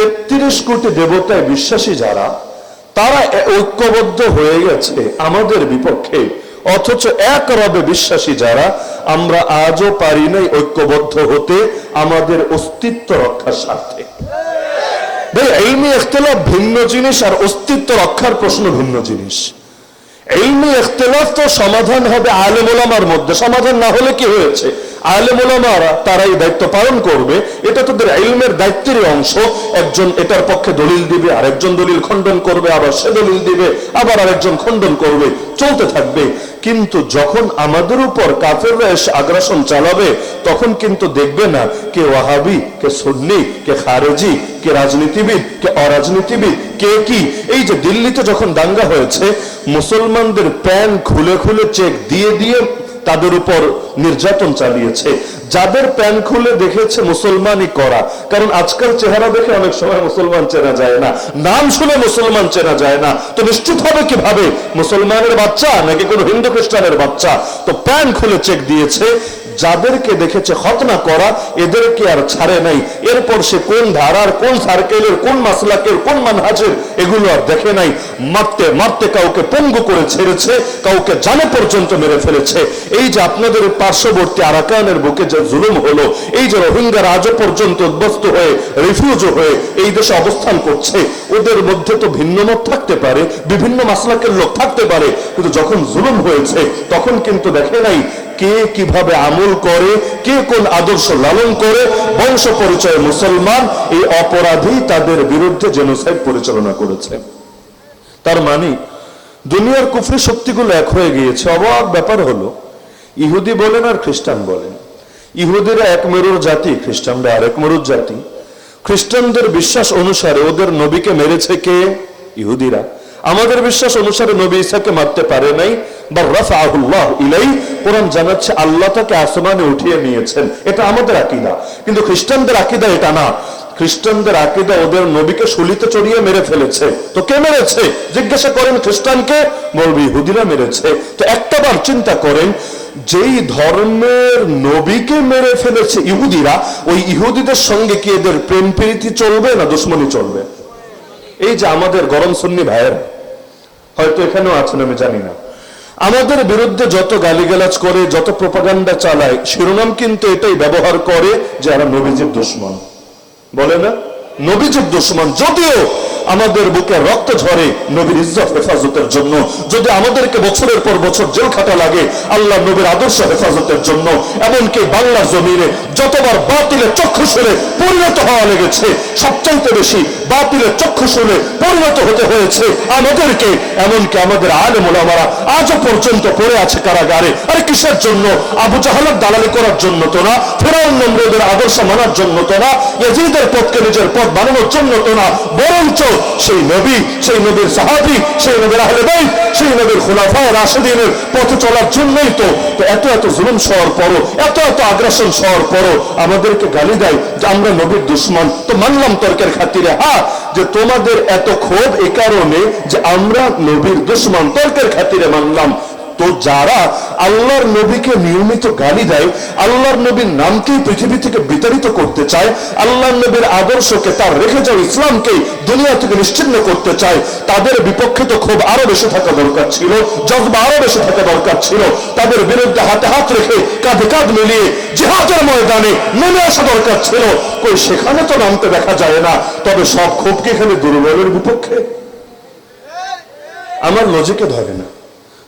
তেত্রিশ কোটি দেবতায় বিশ্বাসী যারা, তারা ঐক্যবদ্ধ হয়ে গেছে আমাদের বিপক্ষে। অথচ এক রবে বিশ্বাসী যারা, আমরা আজও পারি নাই ঐক্যবদ্ধ হতে আমাদের অস্তিত্ব রক্ষার স্বার্থে। ভাই এলমি ইখতলাফ ভিন্ন জিনিস আর অস্তিত্ব রক্ষার প্রশ্ন ভিন্ন জিনিস। এলমি ইখতলাফ তো সমাধান হবে আলেম ওলামার মধ্যে। সমাধান না হলে কি হয়েছে? আলেম ওলামারা তারা এই দায়িত্ব পালন করবে। এটা তোদের এলমের দায়িত্বেরই অংশ। একজন এটার পক্ষে দলিল দিবে, আরেকজন দলিল খণ্ডন করবে, আবার সে দলিল দিবে, আবার আরেকজন খণ্ডন করবে। চলতে থাকবে। কিন্তু যখন আমাদের উপর কাফেররা এসে আগ্রাসন চালাবে, তখন কিন্তু দেখবে না কে ওয়াহাবি, কে সুন্নি, কে খারেজি, কে রাজনীতিবিদ, কে অরাজনীতিবিদ, কে কি। এই যে দিল্লিতে যখন দাঙ্গা হয়েছে, মুসলমানদের প্যান খুলে খুলে চেক দিয়ে দিয়ে তাদের উপর নির্যাতন চালিয়েছে। যাদের প্যান খুলে দেখেছে মুসলমানই করা। কারণ আজকাল চেহারা দেখে অনেক সময় মুসলমান চেনা যায় না। নাম শুনে মুসলমান চেনা যায় না। তো নিশ্চিত হবে কীভাবে? মুসলমানের বাচ্চা নাকি কোনো হিন্দু খ্রিস্টানের বাচ্চা? তো প্যান খুলে চেক দিয়েছে। যাদেরকে দেখেছে খতনা করা, এদেরকে আর ছাড়ে নাই। এরপর সে কোন ধারার কোন সার্কেলের, কোন মাসলাকের, কোন মানহাজের, এগুলো আর দেখে নাই। মারতে মারতে কাউকে পঙ্গু করে ছেড়েছে, কাউকে জানে পর্যন্ত মেরে ফেলেছে। এই যে আপনাদের পার্শ্ববর্তী আরাকানের বুকে যে জুলুম হলো, এই যে রোহিঙ্গার আজও পর্যন্ত উদ্বস্ত হয়ে রিফিউজ হয়ে এই দেশে অবস্থান করছে, ওদের মধ্যে তো ভিন্ন মত থাকতে পারে, বিভিন্ন মাসলাকের লোক থাকতে পারে, কিন্তু যখন জুলুম হয়েছে, তখন কিন্তু দেখে নাই কে কীভাবে আমল করে, কে কোন আদর্শ লালন করে, বংশ পরিচয় মুসলমান, এই অপরাধী তাদের বিরুদ্ধে জেনোসাইড পরিচালনা করেছে। তার মানে দুনিয়ার কুফরি শক্তিগুলো এক হয়ে গিয়েছে। অবাক ব্যাপার হলো, ইহুদি বলেন আর খ্রিস্টান বলেন। ইহুদিরা এক মেরুর জাতি, খ্রিস্টানরা আরেক মেরুর জাতি। খ্রিস্টানদের বিশ্বাস অনুসারে ওদের নবীকে মেরেছে কে? ইহুদিরা। আমাদের বিশ্বাস অনুসারে নবী ঈসাকে মারতে পারে নাই বা রাফাহুল্লাহ ইলাই, কোরআন জানাচ্ছে আল্লাহ তাকে আসমানে উঠিয়ে নিয়েছেন। এটা আমাদের আকিদা। কিন্তু খ্রিস্টানদের আকিদা এটা না। খ্রিস্টানদের আকিদা ওদের নবীকে চড়িয়ে মেরে ফেলেছে। তো কে মেরেছে? জিজ্ঞাসা করেন খ্রিস্টানকে বলবি ইহুদিরা মেরেছে। তো একটাবার চিন্তা করেন, যেই ধর্মের নবীকে মেরে ফেলেছে ইহুদিরা, ওই ইহুদিদের সঙ্গে কি এদের প্রেম প্রীতি চলবে না দুশ্মনী চলবে? এই যে আমাদের গরম সন্নি ভাইয়ের, হয়তো এখানেও আছেন, আমি জানি না। আমাদের বিরুদ্ধে যত গালিগালাজ করে, যত প্রপাগান্ডা চালায়, শিরোনাম কিন্তু এটাই ব্যবহার করে যে আমরা নবীজির দুশ্মন। বলে না? নবীজির দুশ্মন, যদিও আমাদের বুকে রক্ত ঝরে নবীর ইজ্জত হেফাজতের জন্য। যদি আমাদেরকে বছরের পর বছর জেল খাটা লাগে, আল্লাহ নবীর আদর্শ হেফাজতের জন্য। এমনকি বাংলার জমিনে যতবার বাতিলের চক্ষু শুনে পরিণত হওয়া লেগেছে, সবচাইতে বেশি বাতিলের চক্ষু শুনে পরিণত হতে হয়েছে আমাদেরকে। এমনকি আমাদের আলেম ওলামারা আজও পর্যন্ত পড়ে আছে কারাগারে। আরে কিসের জন্য? আবু জাহালের দালালি করার জন্য তো না, ফেরাউন নম্রদের আদর্শ মানার জন্য তো না, ইয়াজিদের পথকে নিজের পথ বানানোর জন্য তো না, বরঞ্চ সেই নবী, সেই নবীর সাহাবি, সেই নবীর আহলে বাইত, সেই নবীর খোলাফা রাশেদিনের পথে চলার জন্যই তো এত এত জুলুম সহর পরও এত এত আগ্রাসন সহর পরও আমাদেরকে গালি দেয় যে আমরা নবীর দুশ্মন। তো মানলাম তর্কের খাতিরে হ্যাঁ যে তোমাদের এত ক্ষোভ এ কারণে যে আমরা নবীর দুশ্মন। তর্কের খাতিরে মানলাম। তো যারা আল্লাহর নবীকে নিয়মিত গালি দেয়, আল্লাহর নবীর নামকেই পৃথিবী থেকে বিতাড়িত করতে চায়, আল্লাহর নবীর আদর্শকে তার রেখে যাওয়া ইসলামকে দুনিয়া থেকে নিশ্চিন্ন করতে চায়, তাদের বিপক্ষে তো খুব আরও বেশি থাকা দরকার ছিল, জজবা আরও বেশি থাকা দরকার ছিল, তাদের বিরুদ্ধে হাতে হাত রেখে কাঁধে কাঁধ মিলিয়ে জিহাদের ময়দানে নেমে আসা দরকার ছিল। কই, সেখানে তো নামতে দেখা যায় না, তবে সব ক্ষোভকে এখানে দুর্বলের বিপক্ষে। আমার লজিকে ধরে না।